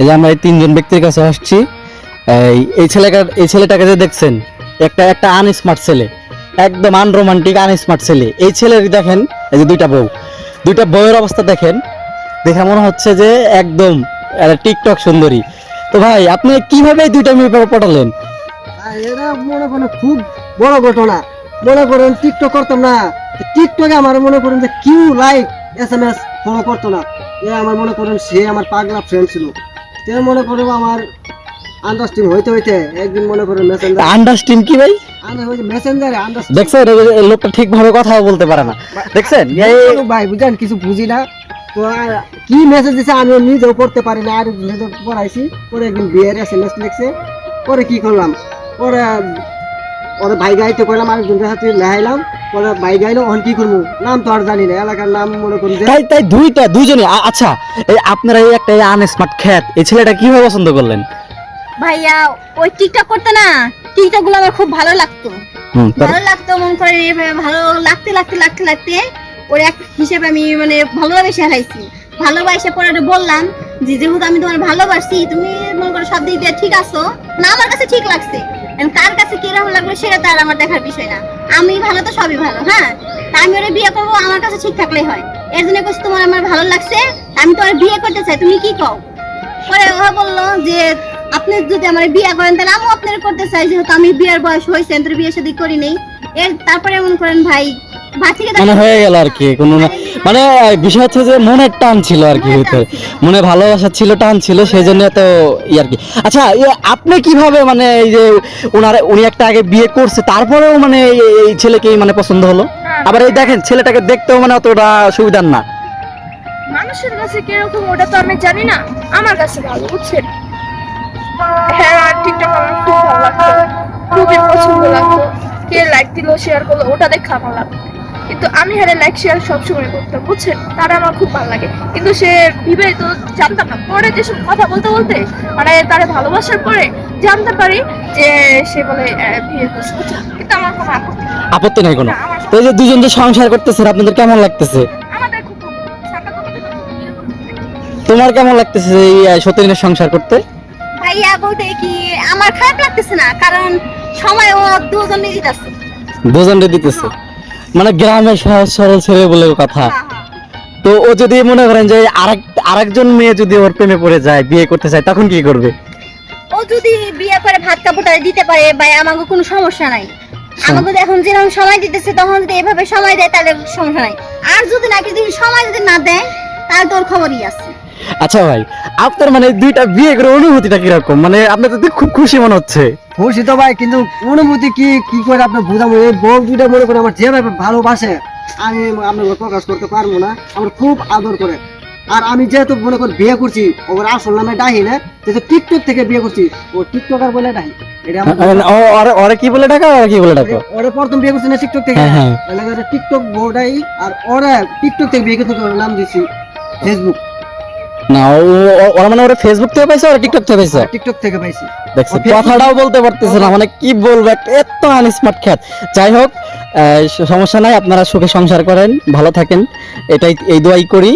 এই যে আমরা এই তিনজন ব্যক্তির কাছে আসছি, এই এই ছেলেটার এই ছেলেটাকে যে দেখছেন, একটা একটা আনস্মার্ট ছেলে, একদম আনরোমান্টিক আনস্মার্ট ছেলে। এই ছেলের দেখেন, এই যে দুইটা বউ। দুইটা বউয়ের অবস্থা দেখেন, দেখে মনে হচ্ছে যে একদম টিকটক সুন্দরী। তো ভাই, আপনি কীভাবে এই দুইটা মেয়ে পটালেন এরা মনে করেন খুব বড় ঘটনা। মনে করেন টিকটক করতাম না। টিকটকে আমার মনে করেন যে Q like S M S follow করতো না। এ আমার মনে করেন সে আমার পাগলা ফ্রেন্ড ছিল। সে মনে করেন আমার আন্ডারস্ট্যান্ডিং হইতে হইতে একদিন মনে করেন মেসেঞ্জার আন্ডারস্টিম কি ভাই? দেখছেন লোকটা ঠিকভাবে কথাও বলতে পারে না। দেখছেন? ভাই বুঝেন কিছু বুঝি না। তো কি মেসেজ দিছে আমি নিজেও পড়তে পারি না আর নিজে পড়াইছি। পরে একদিন বিয়ের এস এম এস লিখছে। পরে কি করলাম? পরে ওরে ভাই গাইতে করলাম আর দুজনের সাথে লেহাইলাম পরে ভাই গাইলো অন কি করব নাম তো আর জানি না এলাকার নাম মনে করি তাই তাই দুইটা দুইজনে আচ্ছা এই আপনারা এই একটা আনস্মার্ট খ্যাত এই ছেলেটা কীভাবে পছন্দ করলেন? ভাইয়া ওই টিকটক করতে না টিকটকগুলো আমার খুব ভালো লাগতো। ভালো লাগতো মন করে ভালো লাগতে লাগতে লাগতে লাগতে ওর এক হিসেবে আমি মানে ভালোবেসে হারাইছি। ভালোবাসে পরে বললাম যে যেহেতু আমি তোমার ভালোবাসি তুমি মনে করো সব দিক দিয়ে ঠিক আছো না আমার কাছে ঠিক লাগছে। কার কাছে কীরকম লাগল সেটা তার আমার দেখার বিষয় না। আমি ভালো তো সবই ভালো হ্যাঁ? তা আমি ওরা বিয়ে করব আমার কাছে ঠিক থাকলেই হয়। এর জন্য কইছি তোমার আমার ভালো লাগছে আমি তোমার বিয়ে করতে চাই তুমি কি কও? পরে ও বলল যে আপনি যদি আমার বিয়ে করেন তাহলে আমিও আপনার করতে চাই যেহেতু আমি বিয়ের বয়স হয়েছে আমি বিয়ে শাদী করি নেই। এর তারপরে এমন করেন ভাই থেকে মানে হয়ে গেল আর কি কোনো না মানে বিষয় হচ্ছে যে মনের টান ছিল আর কি ভিতরে। মনে ভালোবাসা ছিল টান ছিল সেই জন্য তো ই আর কি। আচ্ছা আপনি কীভাবে মানে এই যে ওনার উনি একটা আগে বিয়ে করছে তারপরেও মানে এই- ছেলেকেই মানে পছন্দ হলো? আবার এই দেখেন ছেলেটাকে দেখতেও মানে অতটা সুবিধার না। মানুষের কাছে কীরকম ওটা তো আমি জানি না। আমার কাছে ভালো বুঝছেন? হ্যাঁ টিকটক আমার খুব ভালো লাগতো। খুবই পছন্দ লাগতো। কে লাইক দিল শেয়ার করল ওটা দেখে আমার লাগতো কিন্তু আমি হ্যাঁ লাইক শেয়ার সবসময় করতাম বুঝছেন? তারা আমার খুব ভালো লাগে। কিন্তু সে বিবাহিত জানতাম না। পরে যেসব কথা বলতে বলতে মানে তারা ভালোবাসার পরে জানতে পারি যে সে বলে বিয়ে করছে বুঝছেন? কিন্তু আমার কোনো আপত্তি আপত্তি নাই কোনো? তো যে দুজন যে সংসার করতেছেন আপনাদের কেমন লাগতেছে? তোমার কেমন লাগতেছে এই সতীনের সংসার করতে? ভাইয়া বলতে কি আমার খারাপ লাগতেছে না? কারণ সময় ও দুজন দিতেছে আছে। দুজনকে দিতেছে? মানে গ্রামে সহজ সরল ছেলে বলে কথা। হ্যাঁ, তো ও যদি মনে করেন যে আরেক আরেকজন মেয়ে যদি ওর প্রেমে পড়ে যায় বিয়ে করতে চায় তখন কি করবে? ও যদি বিয়ে করে ভাত কাপড়টা দিতে পারে ভাই আমাকে কোনো সমস্যা নাই। আমাকে তো এখন যেরকম সময় দিতেছে তখন যদি এভাবে সময় দেয় তাহলে সমস্যা নাই। আর যদি না যদি সময় যদি না দেয় তাহলে তোর খবরই আছে। আচ্ছা ভাই আপনার মানে দুইটা বিয়ে করে অনুভূতিটা কীরকম? মানে আপনার তো খুব খুশি মনে হচ্ছে। খুশি তো ভাই কিন্তু অনুভূতি কি কি করে আপনি বুঝাবো? এই বউ দুইটা মনে করে আমার যেভাবে ভালোবাসে আমি আপনাকে প্রকাশ করতে পারব না আমার খুব আদর করে। আর আমি যেহেতু মনে করি বিয়ে করছি ওর আসল নামে ডাহি না যেহেতু টিকটক থেকে বিয়ে করছি ও টিকটকার বলে ডাহি। এটা আমার ওরে- ওরে কি বলে ডাকা ওরে কি বলে ডাকো? ওরা প্রথম বিয়ে করছি না টিকটক থেকে? হ্যাঁ, হ্যাঁ। টিকটক বউটাই আর ওরা টিকটক থেকে বিয়ে করতে নাম দিছি ফেসবুক না ও- ওরা মানে ওরা ফেসবুক থেকে পাইছে ওরা টিকটক থেকে পাইছে? টিকটক থেকে পাইছে। দেখছি কথাটাও বলতে পারতেছে না মানে কি বলব এত আনস্মার্ট খ্যাত। যাই হোক সমস্যা নাই আপনারা সুখে সংসার করেন ভালো থাকেন এটাই এই দোয়াই করি।